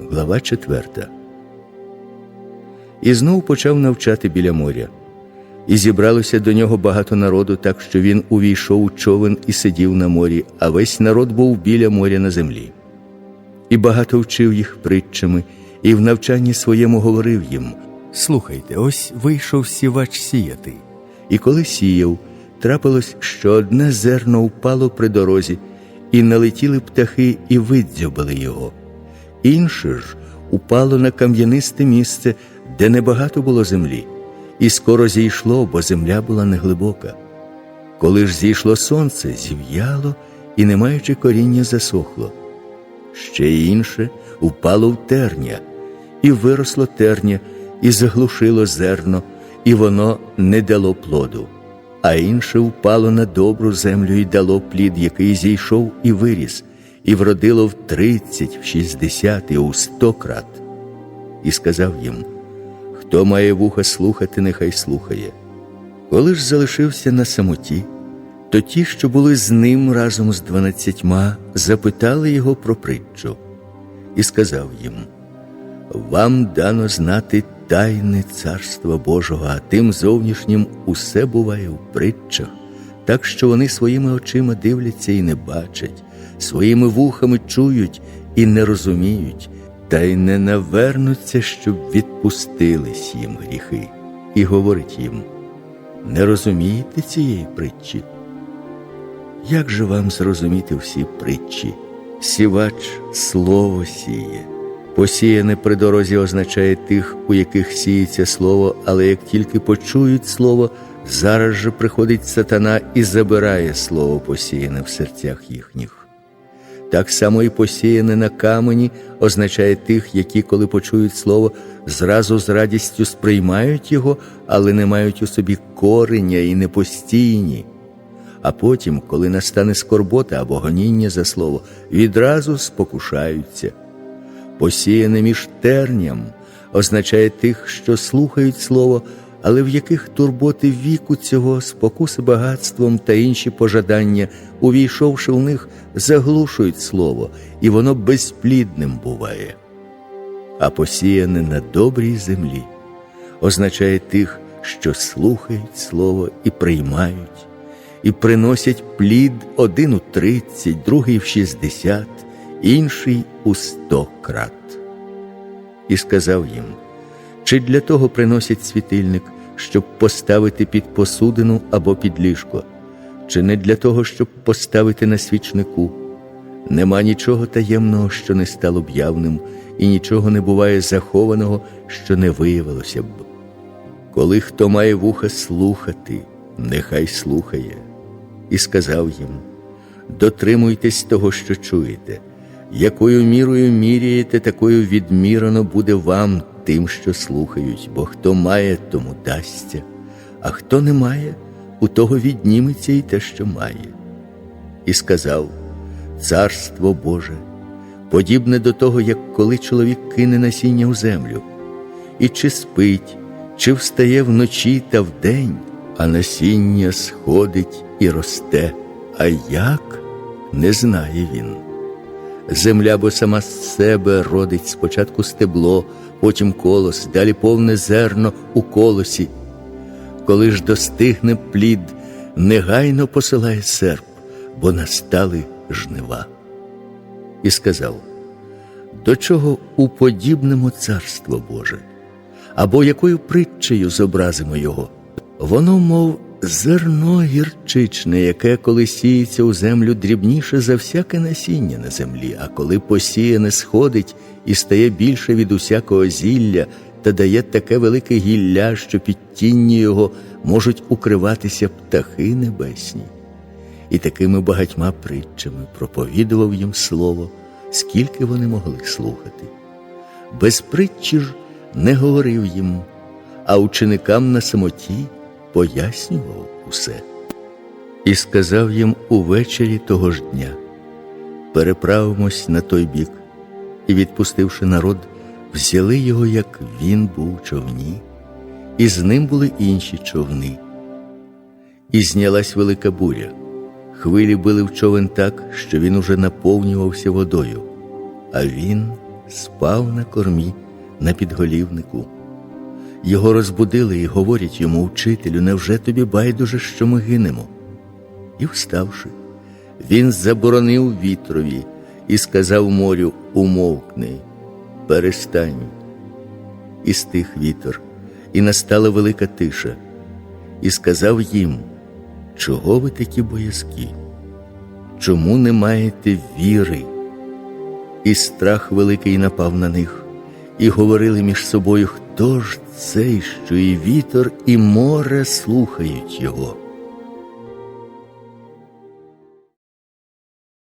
Глава 4. І знов почав навчати біля моря. І зібралося до нього багато народу, так що він увійшов у човен і сидів на морі, а весь народ був біля моря на землі. І багато вчив їх притчами, і в навчанні своєму говорив їм: Слухайте, ось вийшов сівач сіяти. І коли сіяв, трапилось, що одне зерно впало при дорозі, і налетіли птахи і видзьобали його. Інше ж упало на кам'янисте місце, де небагато було землі, і скоро зійшло, бо земля була неглибока. Коли ж зійшло сонце, зів'яло і, не маючи коріння, засохло. Ще інше упало в терня, і виросло терня, і заглушило зерно, і воно не дало плоду, а інше впало на добру землю і дало плід, який зійшов і виріс, і вродило в тридцять, в шістдесят і у сто крат. І сказав їм: Хто має вуха слухати, нехай слухає. Коли ж залишився на самоті, то ті, що були з ним разом з дванадцятьма, запитали його про притчу, і сказав їм: Вам дано знати тайне царства Божого, а тим зовнішнім усе буває в притчах, так що вони своїми очима дивляться і не бачать, своїми вухами чують і не розуміють, та й не навернуться, щоб відпустились їм гріхи, і говорить їм: не розумієте цієї притчі? Як же вам зрозуміти всі притчі? Сівач слово сіє. Посіяне при дорозі означає тих, у яких сіється слово, але як тільки почують слово, зараз же приходить сатана і забирає слово посіяне в серцях їхніх. Так само і посіяне на камені означає тих, які, коли почують слово, зразу з радістю сприймають його, але не мають у собі кореня і непостійні. А потім, коли настане скорбота або гоніння за слово, відразу спокушаються. Посіяне між терням означає тих, що слухають слово, але в яких турботи віку цього, спокуси багатством та інші пожадання, увійшовши в них, заглушують слово, і воно безплідним буває. А посіяне на добрій землі означає тих, що слухають слово і приймають, і приносять плід один у тридцять, другий в шістдесят, інший у сто крат. І сказав їм, чи для того приносять світильник, щоб поставити під посудину або під ліжко, чи не для того, щоб поставити на свічнику. Нема нічого таємного, що не стало б явним, і нічого не буває захованого, що не виявилося б. Коли хто має вуха слухати, нехай слухає, і сказав їм: дотримуйтесь того, що чуєте, якою мірою міряєте, такою відмірено буде вам тим, що слухають, бо хто має, тому дасться, а хто не має, у того відніметься і те, що має. І сказав: Царство Боже, подібне до того, як коли чоловік кине насіння в землю, і чи спить, чи встає вночі та вдень, а насіння сходить і росте, а як не знає він. Земля бо сама з себе родить спочатку стебло, потім колос, далі повне зерно у колосі. Коли ж достигне плід, негайно посилає серп, бо настали жнива. І сказав: До чого уподібнимо царство Боже, або якою притчею зобразимо його? Воно, мов зерно гірчичне, яке, коли сіється у землю, дрібніше за всяке насіння на землі, а коли посіяне сходить і стає більше від усякого зілля та дає таке велике гілля, що під тінні його можуть укриватися птахи небесні. І такими багатьма притчами проповідував їм слово, скільки вони могли слухати. Без притчі ж не говорив їм, а ученикам на самоті пояснював усе. І сказав їм увечері того ж дня: переправимось на той бік, і, відпустивши народ, взяли його, як він був у човні, і з ним були інші човни. І знялась велика буря. Хвилі били в човен так, що він уже наповнювався водою, а він спав на кормі на підголівнику. Його розбудили і говорять йому, учителю, невже тобі байдуже, що ми гинемо? І, вставши, він заборонив вітрові і сказав морю умовкни, перестань. І стих вітер, і настала велика тиша, і сказав їм, чого ви такі боязкі? Чому не маєте віри? І страх великий напав на них, і говорили між собою, хто ж цей, що і вітер, і море слухають його.